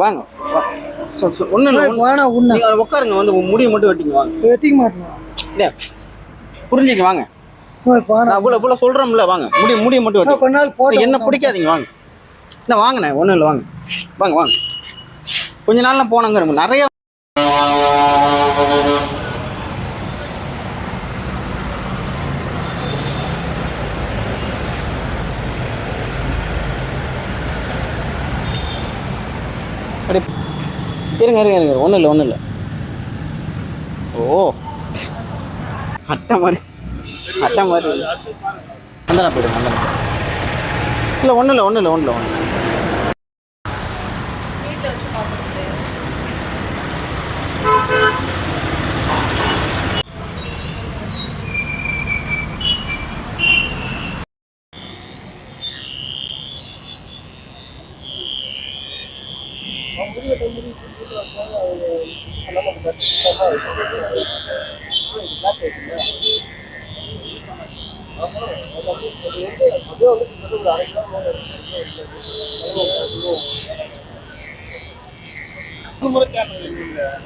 வாங்க. ஒன்றும் இல்லை வேணா நீங்கள் உட்காருங்க வந்து முடியை மட்டும் வெட்டிங்க வாங்க. வெட்டிக்க மாட்டேன்? புரிஞ்சுங்க வாங்க. நான் இவ்வளோ இவ்வளோ சொல்கிறோம்ல வாங்க. முடி முடியை மட்டும் வெட்டி கொஞ்ச நாள் போட்டு என்ன பிடிக்காதீங்க வாங்க. என்ன வாங்கண்ணே ஒன்றும் இல்லை வாங்க. வாங்க வாங்க. கொஞ்ச நாள்லாம் போனாங்க நிறைய அப்படியே இருங்க இருங்க இருங்க. ஒன்றும் இல்லை ஒன்றும் இல்லை. ஓ. அட்டை மாதிரி. அட்டை மாதிரி. அந்தனா போயிடுங்க அந்தனா இல்லை ஒன்றும் இல்லை ஒன்றும் இல்லை ஒன்றும் இல்லை ஒன்றும்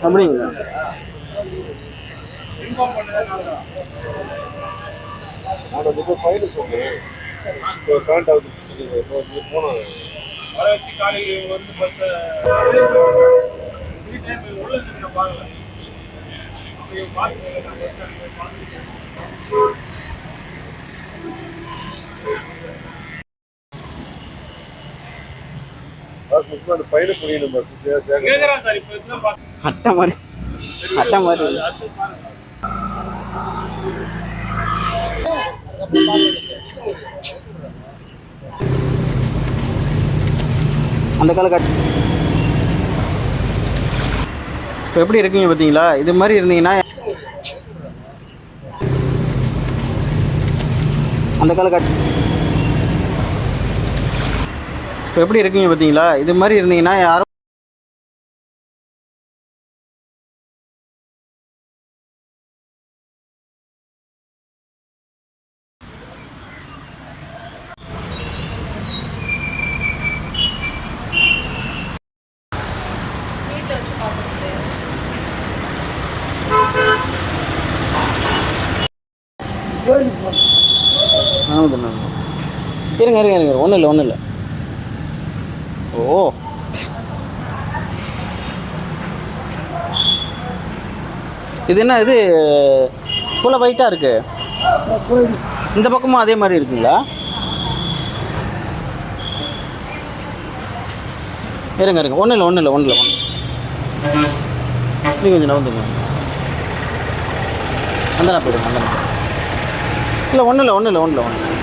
அப்படிங்களா நான் அதுக்கு ஃபைல் சொன்னேன் இப்போ கரண்ட் ஆகுது சொல்லி இப்போ போனோம் வர வச்சு காலையில் இவங்க வந்து பஸ்ஸை உள்ள நான் பார்க்கல இவங்க பார்த்து பஸ் ஸ்டாண்ட் போய் அட்டை மாதிரி. அட்டை மாதிரி. அந்த காலகட்ட இப்போ எப்படி இருக்கீங்க பார்த்தீங்களா இது மாதிரி இருந்தீங்கன்னா அந்த காலகட்ட இப்போ எப்படி இருக்கீங்க பார்த்தீங்களா இது மாதிரி இருந்தீங்கன்னா யாரும் ஆமாம். தானே இருங்க இருங்க இருங்க. ஒன்றும் இல்லை ஒன்றும் இல்லை. ஓ. இது என்ன இது ஃபுல்லாக வைட்டாக இருக்கு? இந்த பக்கமும் அதே மாதிரி இருக்குங்களா? இருங்க இருங்க. ஒன்றும் இல்லை ஒன்றும் இல்லை ஒன்றும் இல்லை ஒன்று நீங்கள் கொஞ்சம் நவந்துங்க அந்த போயிடுங்க அந்த இல்லை ஒன்றும் இல்லை ஒன்றும் இல்லை ஒன்றும் இல்லை ஒன்றும்